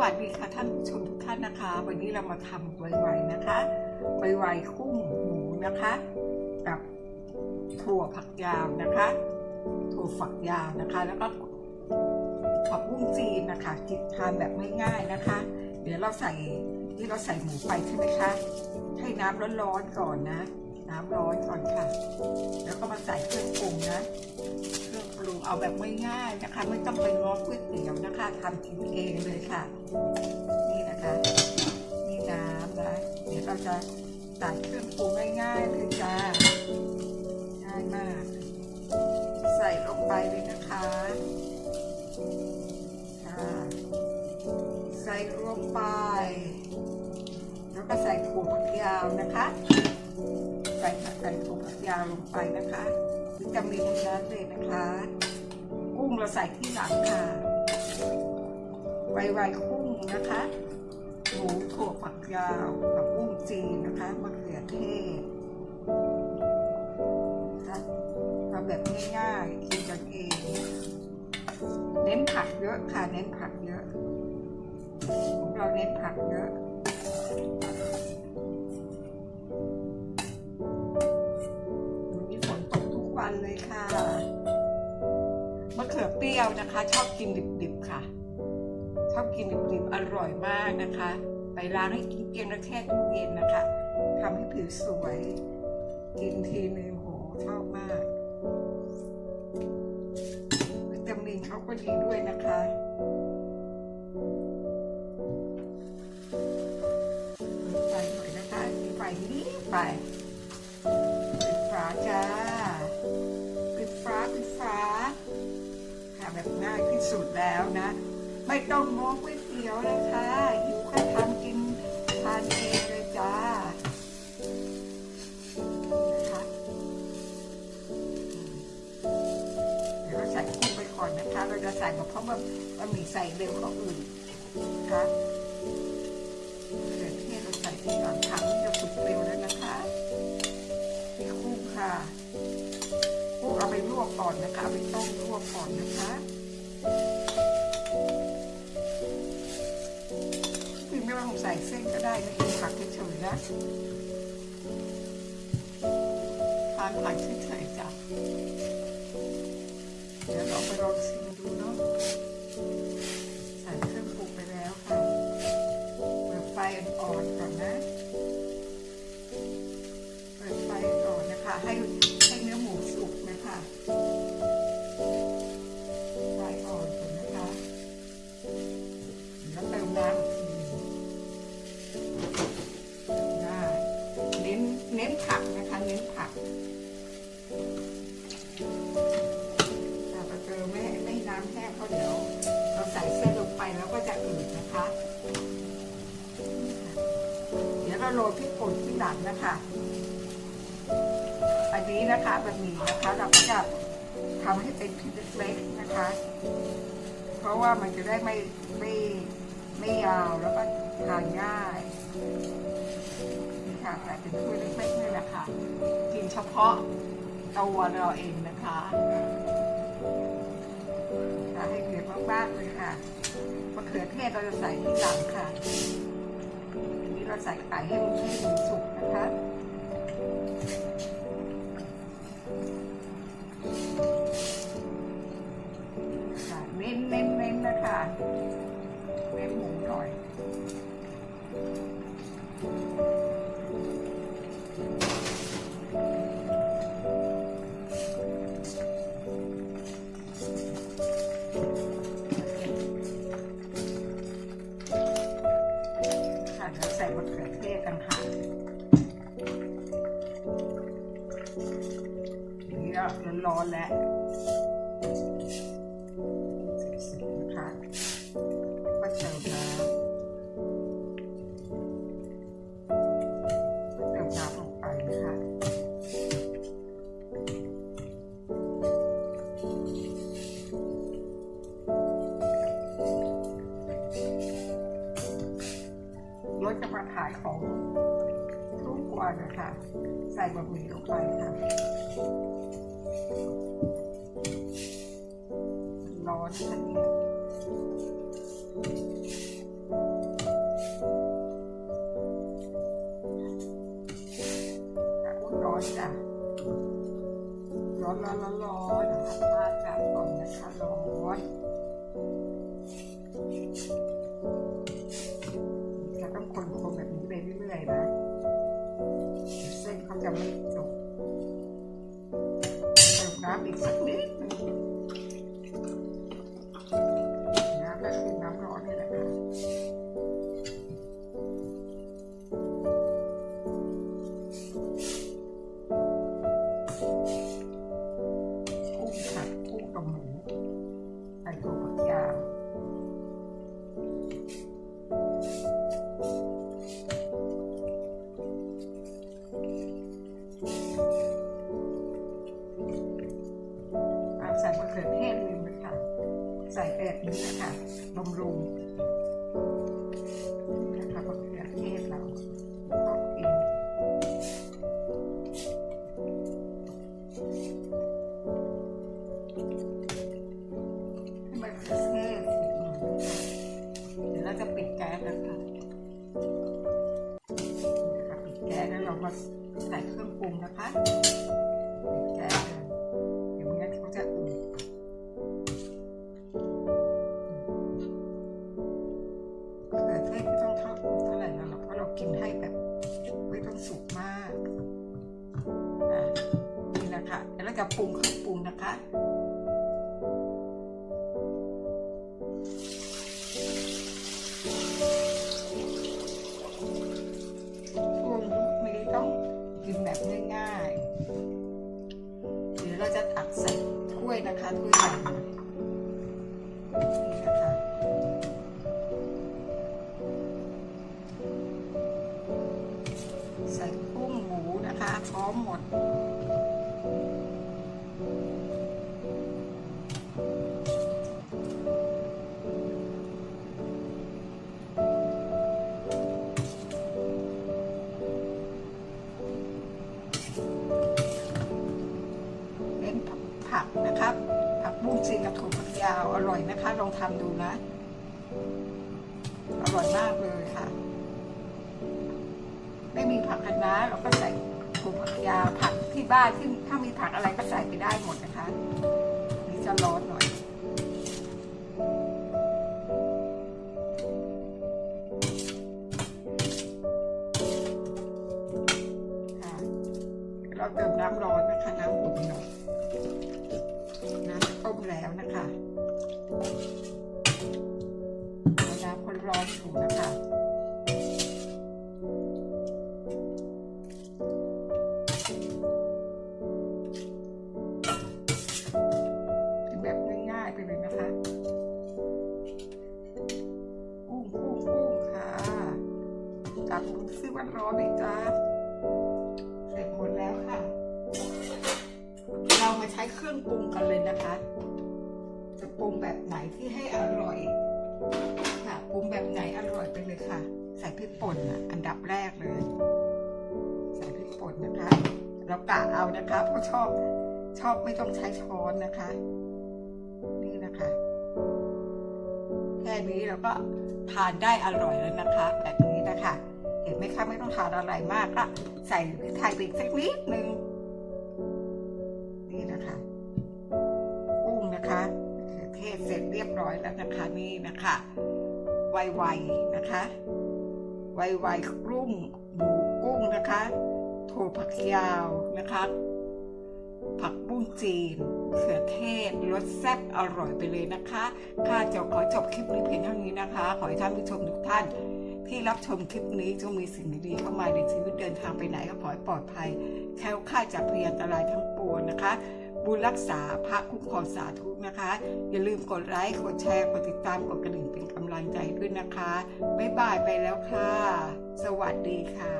วัสดีค่ะท่านผู้ชมทุกท่านนะคะ วันนี้เรามาทำไวๆนะคะไวๆคุ้งหมูนะคะ กับถั่วผักยาวนะคะ ถั่วฝักยาวนะคะ แล้วก็ผักบุ้งจีนนะคะจิบทานแบบง่ายๆนะคะ เดี๋ยวเราใส่ที่เราใส่หมูไปใช่ไหมคะให้น้ำร้อนๆก่อนนะ น้ำร้อนก่อนค่ะ แล้วก็มาใส่เครื่องปรุงนะ ปรุงเอาแบบง่ายๆนะคะ ไม่ต้องไปง้อก๋วยเตี๋ยวนะคะทำกินเองเลยค่ะ นี่นะคะนี่น้ำนะเดี๋ยวเราจะใส่เครื่องปรุงง่ายๆเลยจ้าง่ายมาก ใส่ลงไปเลยนะคะค่ะใส่ลงไป แล้วก็ใส่ถั่วฝักยาวนะคะ ใส่ใส่ถั่วฝักยาวลงไปนะคะ วิตามินทั้งนั้นเลยนะคะ กุ้งเราใส่ที่หลังค่ะไวไวๆกุ้งนะคะหมูถั่วฝักยาวกับกุ้งจีนนะคะมะเขือเทศนะทำแบบง่ายๆกินกันเอง เน้นผักเยอะค่ะ เน้นผักเยอะ ของเราเน้นผักเยอะ วันเลยค่ะมะเขือเปรี้ยวนะคะ ชอบกินดิบๆค่ะ ชอบกินดิบๆอร่อยมากนะคะ ไปล้างให้กินเกลียงแล้วแช่ตู้เย็นนะคะทำให้ผิวสวย กินทีนึงโหชอบมากวิตามินเขาก็ดีด้วยนะคะเปิดไฟหน่อยนะคะมีไฟนิดไป สุดแล้วนะ ไม่ต้องมองก๋วยเตี๋ยวนะคะหิวก็ทำกินทานเองเลยจ้านะคะเดี๋ยวเราใส่กุ้งไปก่อนนะคะ เราจะใส่มาเพราะว่ามันมีใส่เร็วกว่าอื่นนะคะเดี๋ยวที่เราใส่ทีหลังถังจะสุกเร็วแล้วนะคะนี่กุ้งค่ะกุ้งเอาไปลวกก่อนนะคะเอาไปต้มลวกก่อนนะคะ คือไม่ต้องใส่เส้นก็ได้นะกินผักเฉยๆนะทานผักเฉยๆจ้ะเดี๋ยวเราไปลองชิมดูเนาะ เดี๋ยวเราโรยพริกป่นที่หลังนะคะ อันนี้นะคะบะหมี่นะคะเราก็จะทำให้เป็นชิ้นเล็กๆนะคะ เพราะว่ามันจะได้ไม่ไม่ไม่ยาวแล้วก็ทานง่ายนี่ค่ะแต่เป็นถ้วยเล็กๆนี่แหละค่ะกินเฉพาะตัวเราเองนะคะให้เดือดมากๆเลยค่ะมะเขือเทศเราจะใส่ที่หลังค่ะ อันนี้เราใส่ไข่ให้มันให้มสุกนะคะ รถจะมาขายของทุกวันนะคะ ใส่บะหมี่ลงไปค่ะร้อนนะคะเนี่ย นจ้ะร้อนร้อนร้อนร้อนนะคะอากาศร้อนนะคะร้อนจะต้องคนๆแบบนี้ไปเรื่อยๆนะเส้นเขาจะไม่จบเติมน้ำอีกสักนิด ใส่ตัวผักยาวใส่มะเขือเทศนึงนะคะ ใส่แบบนี้นะคะบำรุง มาใส่เครื่องปรุงนะคะแก๊สเดี๋ยวนี้เขาจะอืดเขือเทศไม่ต้องทอดเท่าไหร่แล้วหรอกเพราะเรากินให้แบบไม่ต้องสุกมาก อะนี่นะคะแล้วเราจะปรุงเครื่องปรุงนะคะ ถ้วยนะคะถ้วยใหญ่หน่อยนี่นะคะใส่กุ้งหมูนะคะพร้อมหมด นะคะลองทำดูนะ อร่อยมากเลยค่ะ ไม่มีผักคะน้าเราก็ใส่ถั่วฝักยาวผักที่บ้านที่ถ้ามีผักอะไรก็ใส่ไปได้หมดนะคะนี่จะร้อนหน่อยเราเติมน้ำร้อนนะคะน้ำอุ่นหน่อยน้ำต้มแล้วนะคะ น้ำคนร้อนอยู่นะคะเป็นแบบง่ายๆไปเลยนะคะกุ้งกุ้งกุ้งค่ะตักดูซิว่าร้อนไหมจ๊ะเสร็จหมดแล้วค่ะ เรามาใช้เครื่องปรุงกันเลยนะคะ ปรุงแบบไหนที่ให้อร่อยค่ะปรุงแบบไหนอร่อยไปเลยค่ะ ใส่พริกป่นอันดับแรกเลย ใส่พริกป่นนะคะเรากะเอานะคะเพราะชอบชอบไม่ต้องใช้ช้อนนะคะ นี่นะคะ แค่นี้เราก็ทานได้อร่อยแล้วนะคะ แบบนี้นะคะ เห็นไหมคะไม่ต้องทานอะไรมากก็ใส่พริกไทยไปสักนิดนึง แล้วนะคะนี่นะคะไวๆนะคะไวๆกุ้งหมูกุ้งนะคะถั่วผักยาวนะคะผักบุ้งจีนเขือเทศรสแซ่บอร่อยไปเลยนะคะข้าจะขอจบคลิปนี้เพียงเท่านี้นะคะ ขอให้ท่านผู้ชมทุกท่าน ที่รับชมคลิปนี้จงมีสิ่งดีๆเข้ามาในชีวิตเดินทางไปไหนก็ขอให้ปลอดภัยแคล้วคลาดจากพยอันตรายทั้งปวงนะคะ บุญรักษาพระคุ้มครองสาธุนะคะ อย่าลืมกดไลค์กดแชร์กดติดตามกดกระดิ่งเป็นกำลังใจด้วยนะคะ บ๊ายบายไปแล้วค่ะ สวัสดีค่ะ